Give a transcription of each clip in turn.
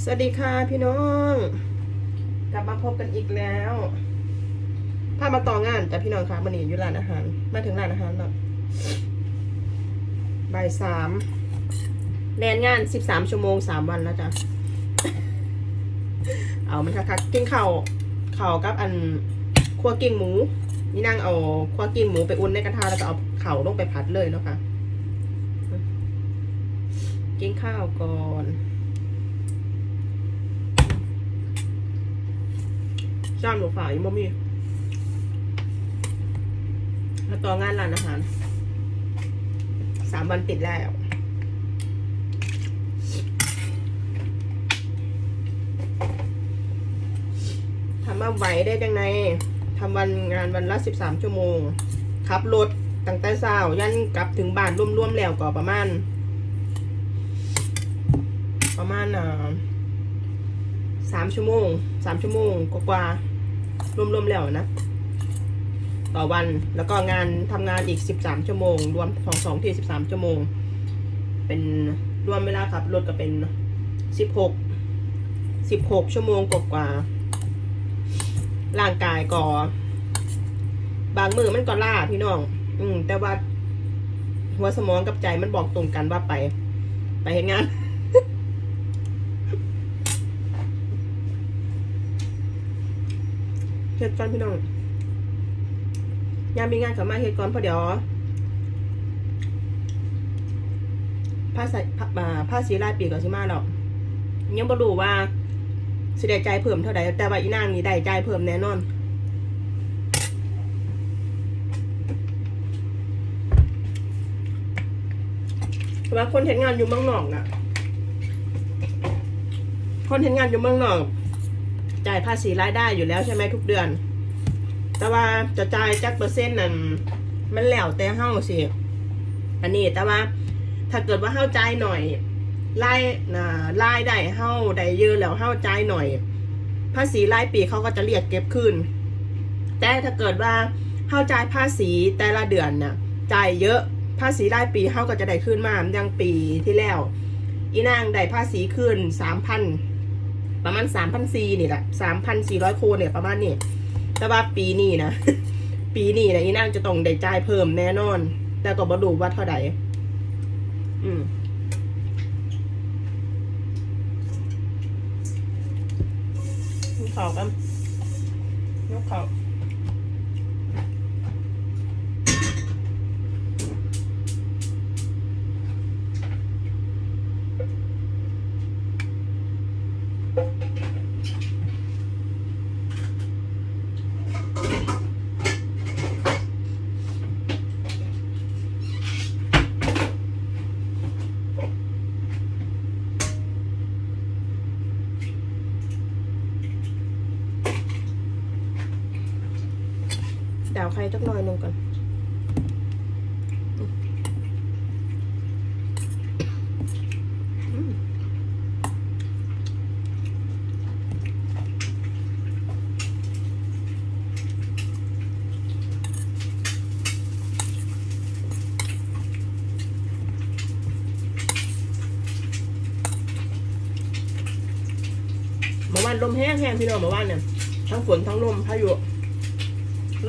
สวัสดีค่ะพี่น้อง กลับมาพบกันอีกแล้วพามาต่องานแต่พี่น้องคะมันนี่อยู่ร้านอาหาร มาถึงร้านอาหารแล้วบ่ายสามแลนงานสิบสามชั่วโมงสามวันแล้วจ้ะเอามันคักๆกินข้าวข้าวกับอันคั่วกิ้งหมู นี่นั่งเอาคั่วกิ้งหมูไปอุ่นในกระทะแล้วก็เอาเข่าลงไปผัดเลยเนาะค่ะกินข้าวก่อน จ้ามหนูฝ่ายยังบ่มีมาต่องานร้านอาหารสามวันติดแล้วทำมาไหวได้ยังไงทำวันงานวันละสิบสามชั่วโมงขับรถตั้งแต่เช้ายันกลับถึงบ้านร่วมๆแล้วก็ประมาณ ประมาณอ่าสามชั่วโมงสามชั่วโมงกว่าๆ รวมๆแล้วนะ ต่อวันแล้วก็งานทำงานอีกสิบสามชั่วโมง รวมของสองที่สิบสามชั่วโมง เป็นรวมเวลาขับรถก็เป็นสิบหกสิบหกชั่วโมงกว่าๆร่างกายก็บางมือมันก็ล่าพี่น้อง อืม แต่ว่าหัวสมองกับใจมันบอกตรงกันว่าไป ไปเห็นงาน เฮ็ดก่อนพี่น้องยามมีงานกับมาเฮ็ดก่อนเพราะเดี๋ยวภาษีอ่าภาษีรายปีก่อนสิมาแล้วยังบ่รู้ว่าสิได้จ่ายเพิ่มเท่าใดแต่ว่าอีนางนี่ได้ใจเพิ่มแน่นอนว่าคนเห็นงานอยู่เมืองนอกน่ะคนเห็นงานอยู่เมืองนอก จ่ายภาษีรายได้อยู่แล้วใช่ไหมทุกเดือน แต่ว่าจะจ่ายจักเปอร์เซ็นต์นั้นมันแล้วแต่เฮ้าสิอันนี้แต่ว่าถ้าเกิดว่าเฮ้าจ่ายหน่อยรายนะรายได้เฮ้าได้เยอะแล้วเฮ้าจ่ายหน่อย ภาษีรายปีเขาก็จะเรียกเก็บคืนแต่ถ้าเกิดว่าเฮ้าจ่ายภาษีแต่ละเดือนน่ะจ่ายเยอะภาษีรายปีเฮ้าก็จะได้คืนมาอย่างปีที่แล้ว อีนางได้ภาษีคืนสามพัน ประมาณสามพันสี่นี่แหละสามพันสี่ร้อยโคนเนี่ยประมาณนี้แต่ว่าปีนี้นะ ปีนี้นะอีนางจะต้องได้จ่ายเพิ่มแน่นอน แต่ก็บ่รู้ว่าเท่าไหร่อืมยกเขากันยกเขา ดาวใครจักหน่อยหนึงก่อนอืมเมื่อวานลมแห้งแห้งพี่น้องเมื่อวานเนี่ยทั้งฝนทั้งลมพายุ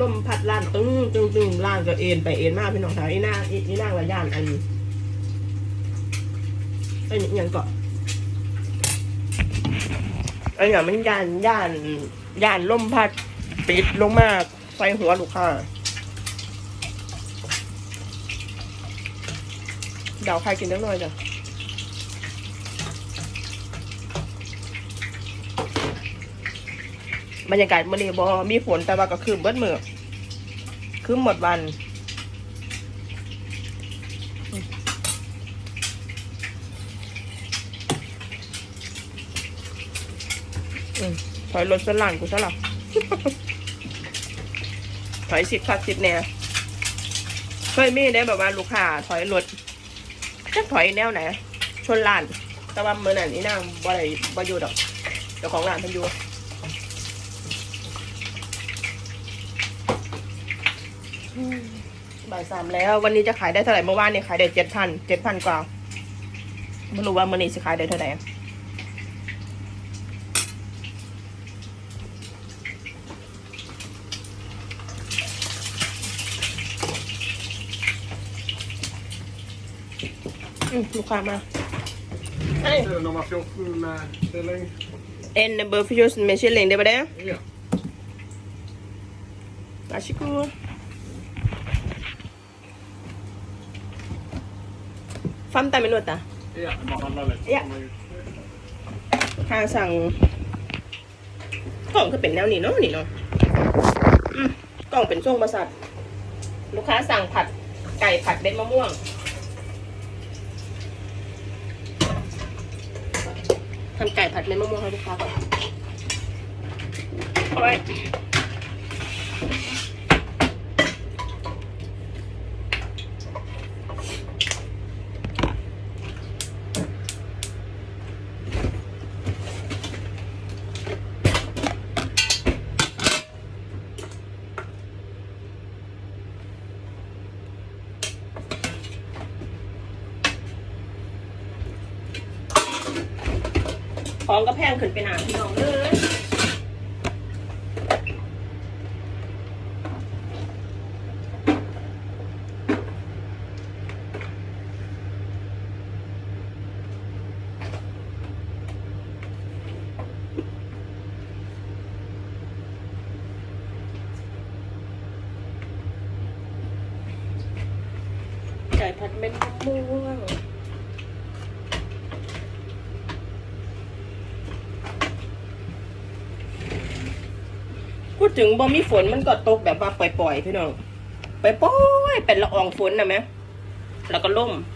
ลมพัดล่างตึงตึงตึงล่างก็เอ็นไปเอ็นมากพี่น้องสาวไอีน่าอีอีน่างละย่านอันไอ้ยังเกาะไอ้เนี่ยมันย่านย่านย่านลมพัดปิดลงมาใส่หัวลูกค้าเดาใครกินได้หน่อยจ้ะ บรรยากาศมันนี่บอมีฝนแต่ว่าก็คืมเบิดมือคืมหมดวันอถอยรถสลันกูซะหรอถอยสิบคักสิบแนวเคยมีได้แบบว่าลูกค้าถอยรถจะถอยแนวไหนชนลาน แต่ว่าเมื่อนั้นนี่นางบ่ได้บ่อยู่ดอกเจ้าของร้านเพิ่นอยู่ บ่ายสามแล้ว วันนี้จะขายได้เท่าไหร่เมื่อวานเนี่ยขายได้เจ็ดพันเจ็ดพันกว่าไม่รู้ว่ามื่อนี้จะขายได้เท่าไหร่ลูกค้ามา Nummer 14 med kylling. En nummer 14 med kylling, det var det? Ja. Vær så god. Det bara handlar lite. Ja. ทางสั่งกล่องคือเป็นแนวนี้เนาะนี่เนาะอืมกล่องเป็นช่วงประสาทลูกค้าสั่งผัดไก่ผัดเม็ดมะม่วง ทำไก่ผัดเม็ดมะม่วงให้ลูกค้าก่อนโอ้ย ของก็แพงขึ้นไปหนาพี่น้องเลยไก่ผัดเม็ดมะม่วง พูดถึงบ่มีฝนมันก็ตกแบบว่าปล่อยๆพี่น้องปล่อยๆเป็นละอองฝนนะแม่แล้วก็ล่มพ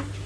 ั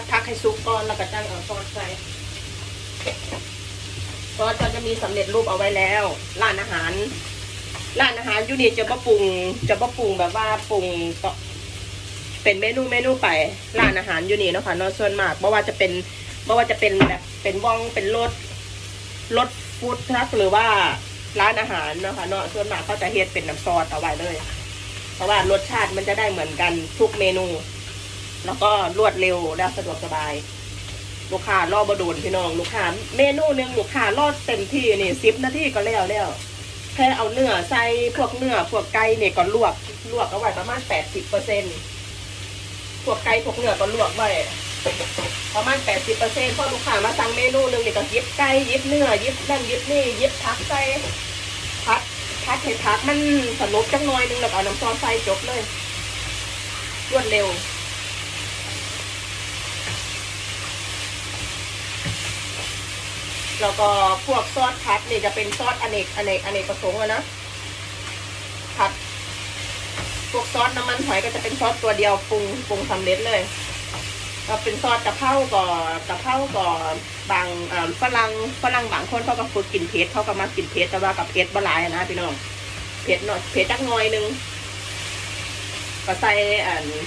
กพัก ให้ซุกก่อนแล้วก็จังเอาซอสใส่ซอสก็จะมีสำเร็จรูปเอาไว้แล้ว ร้านอาหาร ร้านอาหารยูนี่จะบะปรุงจะบะปรุงแบบว่าปรุงเป็นเมนูเมนูไปร้านอาหารอยูนี่เนาะค่ะนอส่วนมากเพราะว่าจะเป็นเพราะว่าจะเป็นแบบเป็นว่องเป็นรถรถฟู้ดทรัคหรือว่าร้านอาหารเนาะค่ะเนาะส่วนมากเขาจะเฮ็ดเป็นน้ำซอสเอาไว้เลย เพราะว่ารสชาติมันจะได้เหมือนกันทุกเมนู แล้วก็รวดเร็วและสะดวกสบาย ลูกค้ารอบโดนพี่น้อง ลูกค้าเมนูหนึ่งลูกค้ารอดเต็มที่นี่สิบนาทีก็แล้วแล้วแค่เอาเนื้อใส่พวกเนื้อพวกไก่เนี่ยก็ลวกลวกเอาไว้ประมาณแปดสิบเปอร์เซ็นพวกไก่พวกเนื้อก็ลวกไว้ประมาณแปดสิบเปอร์เซ็นพอลูกค้ามาสั่งเมนูหนึ่งเนี่ยก็ยิบไก่ยิบเนื้อยิบนั่นยิบนี่ยิบผักใส่ผัดผัดให้ผักมันสลบจังหน่อยหนึงแล้วก็เอาน้ำซอสใส่จบเลย รวดเร็ว แล้วก็พวกซอสพัดนี่จะเป็นซอสอเนกอเนกอเนกประสงค์อะนะผัดพวกซอสน้ำมันหอยก็จะเป็นซอสตัวเดียวปรุงปรุงสำเร็จเลยก็เป็นซอสกะเพราก่อกะเพราก่อบางฝรั่งฝรั่งบางคนเขาก็ฝึกกินเผ็ดเขาก็มากินเผ็ดแต่ว่ากับเผ็ดบหลายนะพี่น้องเผ็ดหน่อยเผ็ดจักน่อยหนึงก็ใส่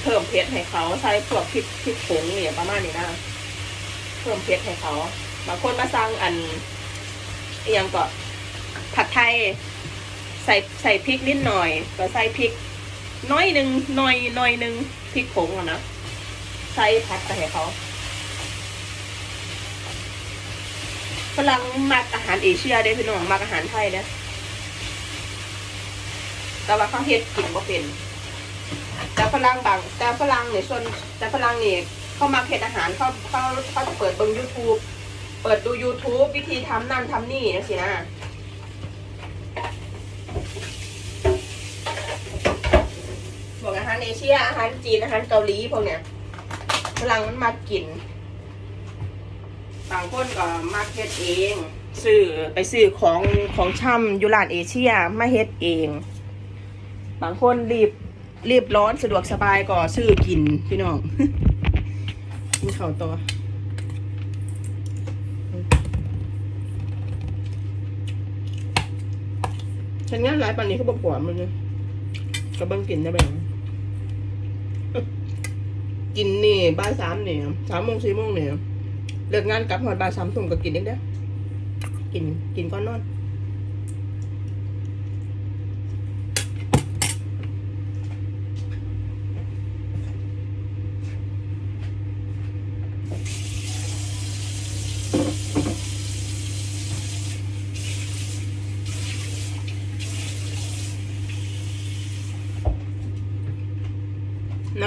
เพิ่มเผ็ดให้เขาใส่พวกพริกพริกผงเนี่ยประมาณนี้นะเพิ่มเผ็ดให้เขา บางคนมาสั่งอันอหยังก็ผัดไทย ใส่ใส่พริกนิดหน่อย ก็ใส่พริก น้อยหนึ่งหน่อยหน่อยหนึ่งพริกผงอะนะใส่ผัดไปให้เขาฝรั่งมักอาหารเอเชียเด้พี่น้องมักอาหารไทยเด้แต่ว่าเขาเฮ็ดกินบ่เป็น แต่ฝรั่งบางแต่ฝรั่งเนี่ยส่วนแต่ฝรั่งเนี่ยเขามาเฮ็ดอาหารเขาเขาเขาจะเปิดเบิ่ง YouTube เปิดดู YouTube วิธีทำนั่นทำนี่นะสินะพวกอาหารเอเชียอาหารจีนอาหารเกาหลีพวกเนี้ยฝรั่งมันมากินบางคนก็มาเฮ็ดเองซื้อไปซื้อของของช่ำยุรานเอเชียมาเฮ็ดเอง บางคนรีบรีบร้อนสะดวกสบายก็ซื้อกินพี่น้องกินข้าวต่อ ฉันงานหลายปันนี้เขาบอกปวดมันเลยก็เบิ่งกินได้แบ่งกินนี่บ่ายสามเนี่ยสามโมงสี่โมงเนี่ยเลิกงานกลับหอดบ่ายสามทุ่มก็กินเองเด้อกินกินก้อนนอน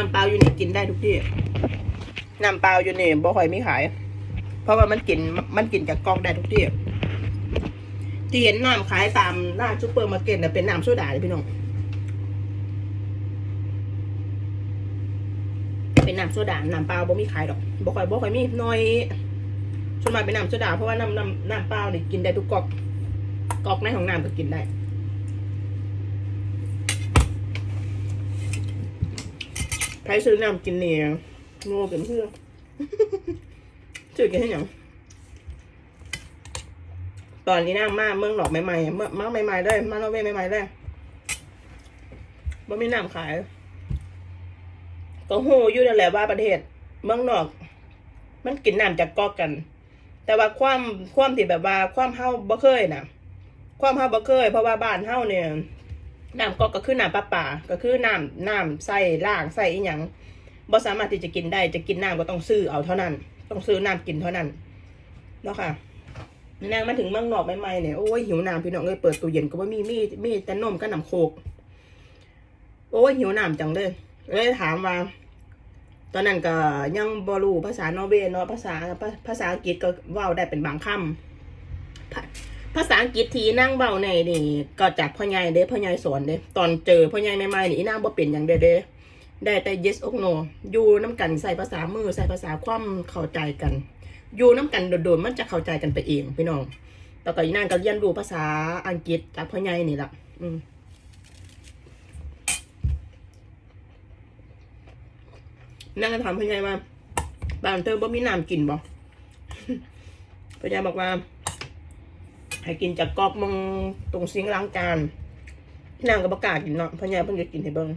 ำเปล่าอยู่นี่ กินได้ทุกที่น้ำเปล่าอยู่นี่บ่ค่อยมีขาย เพราะว่ามันกินมันกินจากกล่องได้ทุกที่ที่เห็นน้ำขายตามร้านซูเปอร์มาร์เก็ตน่ะเป็นน้ำโซดาเลยพี่น้องเป็นน้ำโซดาน้ำเปล่าบ่มีขายดอกบ่ค่อยบ่ค่อยมีน้อยส่วนมากเป็นน้ำโซดาเพราะว่าน้ำน้ำน้ำเปล่านี่กินได้ทุกกอกกอกในของน้ำก็กินได้ ใครซื้อน้ำกินเนี่ยโง่เป็นเพื่อซื้อกินให้หยังตอนนี้น้ำมาเมืองหลอกใหม่ๆเมื่อมาใหม่ๆเลยมาโนเวใหม่ๆเลยบ่มีน้ำขายก็โหอยู่นั่นแหละว่าประเทศ เมืองนอก มันกินน้ำจากกอกกัน แต่ว่าความความที่แบบว่าความเฮาบ่เคยนะความเฮาบ่เคย เพราะว่าบ้านเฮาเนี่ย น้ำก๊อกก็คือน้ำประปาก็คือน้ำน้ำใส่ล่างใส่อีหยังบ่สามารถที่จะกินได้จะกินน้ำก็ต้องซื้อเอาเท่านั้น ต้องซื้อน้ำกินเท่านั้นเนาะค่ะนางมาถึงเมืองนอกใหม่ๆเนี่ยโอ้ยหิวน้ำพี่น้องเลยเปิดตู้เย็นก็ว่ามีมีมีแต่นมกับน้ำโคกโอ้ยหิวน้ำจังเลยเลยถามว่า ตอนนั้นก็ยังบรูภาษานอร์เวย์เนาะภาษาภาษาอังกฤษก็ว้าได้เป็นบางคำ ภาษาอังกฤษทีนั่งเบาในนี่ก็จากพ่อใหญ่เด้พ่อใหญ่สอนเด้ตอนเจอพ่อใหญ่ใหม่ๆนี่อีนางบ่เป็นอย่างเด้เด้ได้แต่ yes or no อยู่น้ำกันใส่ภาษามือใส่ภาษาความเข้าใจกัน อยู่น้ำกันโดดๆมันจะเข้าใจกันไปเองพี่น้องแต่ก็อีนางก็เรียนรู้ภาษาอังกฤษจากพ่อใหญ่นี่แหละอืมนั่งถามพ่อใหญ่ว่าบ้านเธอบ่มีน้ำกินบ่พ่อใหญ่บอกว่า ให้กินจากกอกมองตรงซิงล้างจานนางก็ประกาศกินเนาะเพราะยายเพิ่งจะกินให้เบิ่ง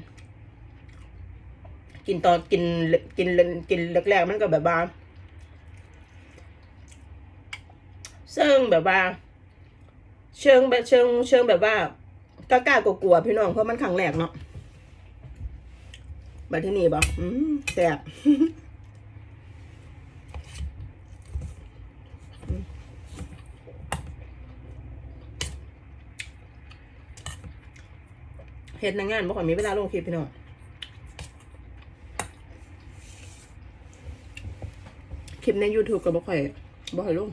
กินตอนกินกินกินแรกๆมันก็แบบว่าซึ่งแบบว่า เชิงแบบเชิง เชิงแบบว่ากล้าๆกลัวๆพี่น้องเพราะมันครั้งแรกเนาะมาที่นี่บอกอืมแซ่บ เฮ็ดในงานบ่ค่อยมีเวลาลงคลิปพี่น้องคลิปใน YouTube ก็บ่ค่อยบ่ค่อยลง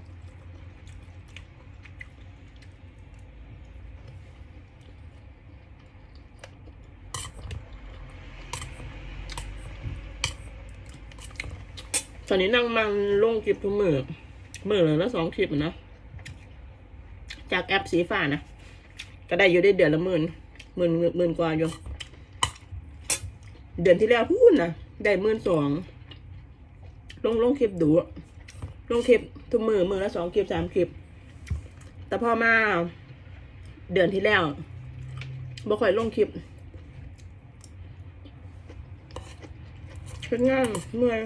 ตอนนี้นั่งมันลงคลิปทุกมือมือลยละสองคลิปอะนะ จากแอปสีฟ้านะ ก็ได้อยู่ได้เดือนละหมื่น หมื่นหมื่นกว่าอยู่เดือนที่แล้วพูดนะได้หมื่นสองลงลงคลิปดูลงคลิปทุกมือมือละสองคลิปสามคลิป แต่พอมาเดือนที่แล้วบ่ค่อยลงคลิปเป็นงานเมื่อย